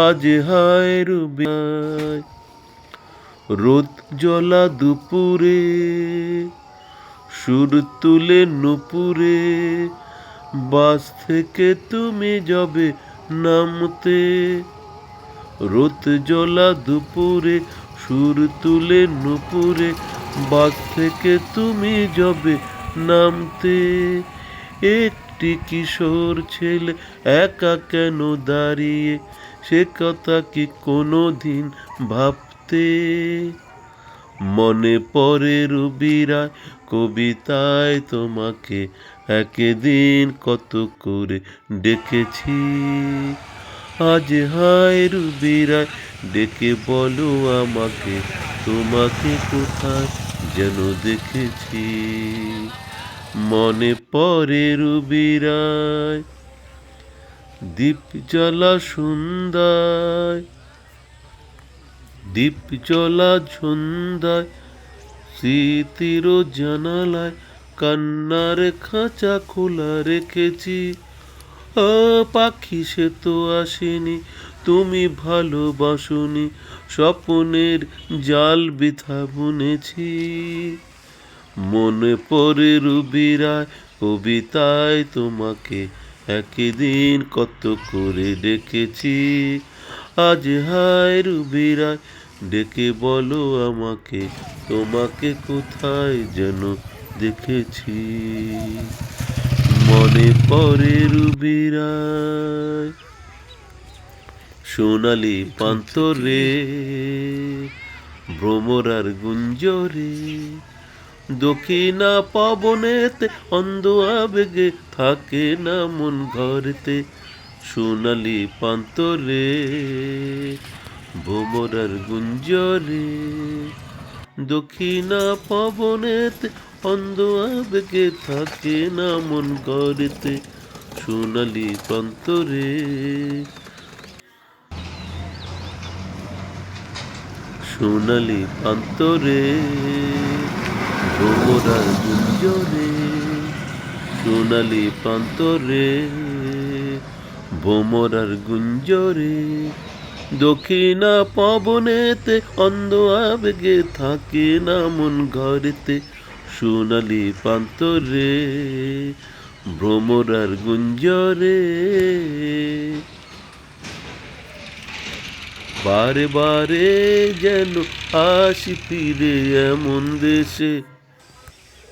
আজ হায় রুবিরায় রোদ জ্বলা দুপুরে, সুর তুলে নুপুরে, বাস থেকে তুমি যাবে নামতে। রোদ জ্বলা দুপুরে, সুর তুলে নুপুরে, বাস থেকে তুমি যাবে নামতে। একটি কিশোর ছেলে একা কেন দাঁড়িয়ে সে কথা কি কোনো দিন ভাবতে? মনে পড়ে রুবিরা কবিতায় তোমাকে একদিন কত করে ডেকেছি। আজ হায় রুবিরায়, ডেকে বলো আমাকে, তোমাকে কোথায় যেন দেখেছি। মনে পড়ে রুবিরায় দীপ জ্বালা সন্ধ্যায় দীপ জ্বলা ঝন্দায় স্মৃতির জানালায় কান্নার খাঁচা খোলা রেখেছি। ও পাখি সে তো আসেনি, তুমি ভালোবাসনি, স্বপনের জাল বিথা বুনেছি। মনে পড়ে রুবিরায়, কবিতায় তোমাকে একদিন কত করে ডেকেছি আজ হায় রুবিরায়, ডেকে বলো আমাকে, তোমাকে কোথায় যেন দেখেছি। মনে পড়ে রুবিরায়, সোনালি পান্তরে, ভ্রমরার গুঞ্জরে দক্ষিণা পবনেতে অন্ধ আবেগে থাকে না মন ঘরেতে। সোনালি পান্তরে, ভোমরার গুঞ্জরে। দক্ষিণা পবনেতে অন্ধ আবেগে থাকে না মন ঘরেতে। সোনালি পান্তরে। সোনালি পান্তরে। ভোমরার গুঞ্জরে সোনালি প্রান্তরে ভোমরার গুঞ্জরে, দক্ষিণা পবনেতে অন্ধ আবেগে থাকে না মন ঘরেতে, সোনালি প্রান্তরে ভ্রমরার গুঞ্জরে। বারে বারে যেন আসি ফিরে এমন দেশে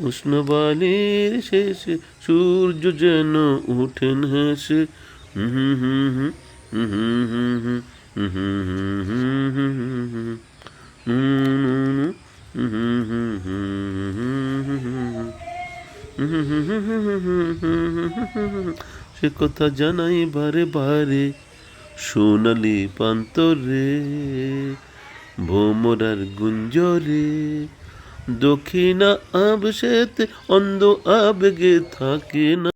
উষ্ণ বালির শেষ সূর্য যেন উঠেন হেসে সে কথা জানাই বারে বারে সোনালি পান্তরে ভোমরার গুঞ্জরে দক্ষিণা আবশেতে অন্ধ আবেগে থাকে না।